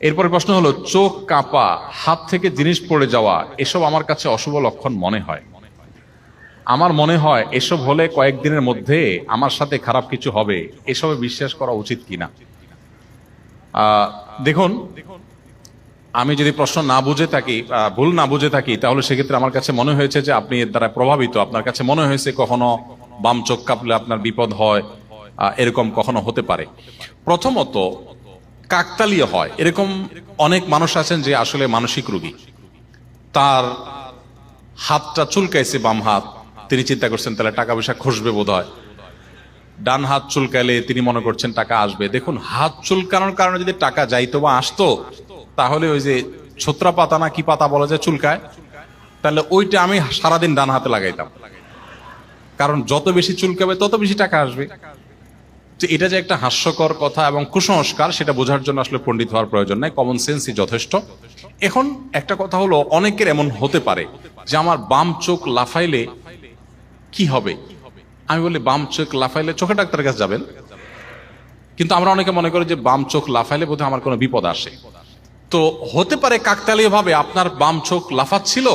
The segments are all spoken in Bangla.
এরপরে প্রশ্ন হলো, চোখ কাঁপা, হাত থেকে জিনিস পড়ে যাওয়া, এসব আমার কাছে অশুভ লক্ষণ মনে হয়। আমার মনে হয় এসব হলে কয়েকদিনের মধ্যে আমার সাথে খারাপ কিছু হবে, এসবে বিশ্বাস করা উচিত কিনা? দেখুন, আমি যদি প্রশ্ন না বুঝে থাকি ভুল না বুঝে থাকি, তাহলে সেক্ষেত্রে আমার কাছে মনে হয়েছে যে আপনি এর দ্বারা প্রভাবিত। আপনার কাছে মনে হয়েছে কখনো বাম চোখ কাঁপলে আপনার বিপদ হয় এরকম কখনো হতে পারে। প্রথমত কাকতালীয় হয়। এরকম অনেক মানুষ আছেন যে আসলে মানসিক রোগী। তার হাতটা চুলকাইছে, বাম হাত। তিনি চিন্তা করছেন, তাহলে টাকা পয়সা খসবে বোধ হয় ডান হাত চুলকাইলে তিনি মনে করছেন, টাকা আসবে। দেখুন, হাত চুলকানোর কারণে যদি টাকা যাইতো বা আসতো, তাহলে ওই যে ছোত্রা পাতা না কি পাতা বলা যায় চুলকায়, তাহলে ওইটা আমি সারাদিন ডান হাতে লাগাইতাম। কারণ যত বেশি চুলকাবে, তত বেশি টাকা আসবে। তো এটা যে একটা হাস্যকর কথা এবং কুসংস্কার, সেটা বোঝার জন্য আসলে পণ্ডিত হওয়ার প্রয়োজন নাই কমন সেন্সই যথেষ্ট। এখন একটা কথা হলো, অনেকের এমন হতে পারে যে আমার বাম চোখ লাফাইলে কি হবে? আমি বলি, বাম চোখ লাফাইলে চোখের ডাক্তারের কাছে যাবেন। কিন্তু আমরা অনেকে মনে করি যে বাম চোখ লাফাইলে বোধহয় আমার কোনো বিপদ আসে। তো হতে পারে কাকতালীয় ভাবে আপনার বাম চোখ লাফাচ্ছিল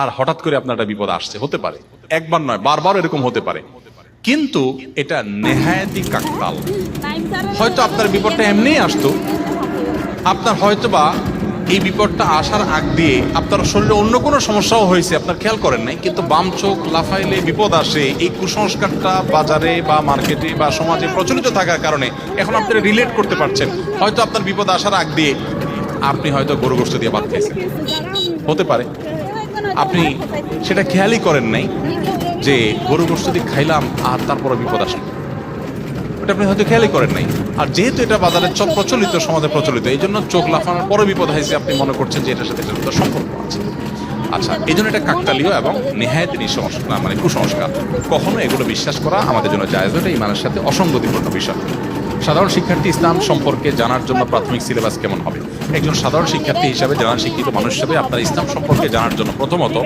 আর হঠাৎ করে আপনার একটা বিপদ আসছে, হতে পারে। একবার নয়, বারবার এরকম হতে পারে। কিন্তু এটা নেহায়াতি কাকতাল। হয়তো আপনার বিপদটা এমনিই আসতো। আপনার হয়তোবা এই বিপদটা আসার আগ দিয়ে আপনার শরীরে অন্য কোনো সমস্যাও হয়েছে, আপনার খেয়াল করেন নাই, কিন্তু বাম চোখ লাফাইলে বিপদ আসে, এই কুসংস্কারটা বাজারে বা মার্কেটে বা সমাজে প্রচলিত থাকার কারণে এখন আপনি রিলেট করতে পারছেন। হয়তো আপনার বিপদ আসার আগ দিয়ে আপনি হয়তো গরু গোষ্ঠ দিয়ে ভাত খাইছেন হতে পারে। আপনি সেটা খেয়ালই করেন নাই যে গরু গোষ্ঠ দিয়ে খাইলাম আর তারপরে বিপদ আসলো ওটা আপনি হয়তো খেয়ালই করেন নাই। আর যেহেতু এটা বাজারে চল প্রচলিত সমাজে প্রচলিত এই জন্য চোখ লাফানোর পরে বিপদ হয়েছে আপনি মনে করছেন যে এটার সাথে এটার সম্পর্ক আছে। আচ্ছা এই জন্য এটা কাকতালীয় এবং নেহায়ত নিঃসংস্কার মানে কুসংস্কার। কখনো এগুলো বিশ্বাস করা আমাদের জন্য জায়জ এটা ইমানের সাথে অসঙ্গতিপূর্ণ বিষয়। সাধারণ শিক্ষার্থী ইসলাম সম্পর্কে জানার জন্য প্রাথমিক সিলেবাস কেমন হবে? একজন সাধারণ শিক্ষার্থী হিসাবে জানার শিক্ষিত মানুষ হিসাবে আপনার ইসলাম সম্পর্কে জানার জন্য প্রথমত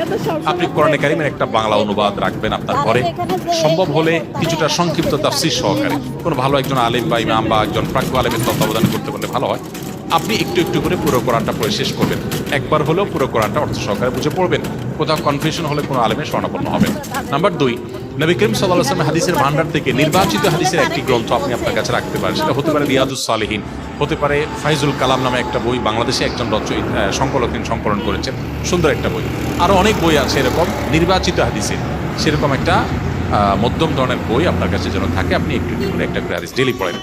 আপনি কোরআনে কারিমের একটা বাংলা অনুবাদ রাখবেন আপনার ঘরে। সম্ভব হলে কিছুটা সংক্ষিপ্ত তাফসির সহকারে। কোনো ভালো একজন আলেম বা ইমাম বা একজন প্রাজ্ঞ আলেমের তত্ত্বাবধান করতে পারলে ভালো হয়। আপনি একটু একটু করে পুরো কোরআনটা পড়ে শেষ করবেন। একবার হলেও পুরো কোরআনটা অর্থ সহকারে বুঝে পড়বেন। কোথাও কনফিউশন হলে কোনো আলেমের স্বর্ণাপন্ন হবেন। নাম্বার দুই, নবী করিম সাল্লাহ হাদিসের ভান্ডার থেকে নির্বাচিত হাদিসের একটি গ্রন্থ আপনি আপনার কাছে রাখতে পারেন। সেটা হতে পারে রিয়াদুস সালেহীন। হতে পারে ফাইজুল কালাম নামে একটা বই, বাংলাদেশে একজন রচয়িত সংকলক তিনি সংকলন করেছেন, সুন্দর একটা বই। আরও অনেক বই আছে এরকম, নির্বাচিত হাদিসের সেরকম একটা মধ্যম ধরনের বই আপনার কাছে যেন থাকে, আপনি একটু করে একটা করে হাদিস ডেলি পড়েন।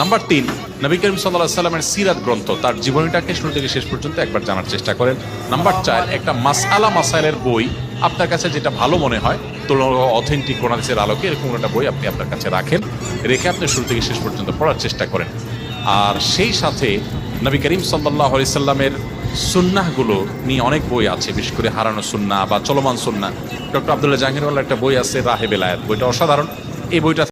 নাম্বার তিন, নবী করিম সাল্লাহ সাল্লামের সিরাত গ্রন্থ, তার জীবনীটাকে শুরু থেকে শেষ পর্যন্ত একবার জানার চেষ্টা করেন। নাম্বার চার, একটা মাসআলা মাসাইলের বই, আপনার কাছে যেটা ভালো মনে হয়, তুলনা অথেন্টিক কোনাদিসের আলোকে এরকম একটা বই আপনি আপনার কাছে রাখেন, রেখে আপনি শুরু থেকে শেষ পর্যন্ত পড়ার চেষ্টা করেন। আর সেই সাথে নবী করিম সাল্লাহ সাল্লামের সুন্নাহগুলো নিয়ে অনেক বই আছে, বিশেষ করে হারানো সুন্না বা চলমান সুন্না ডক্টর আবদুল্লাহ জাহাঙ্গীরওয়ালা একটা বই আছে রাহেবেলায়াত বইটা অসাধারণ। এই বইটা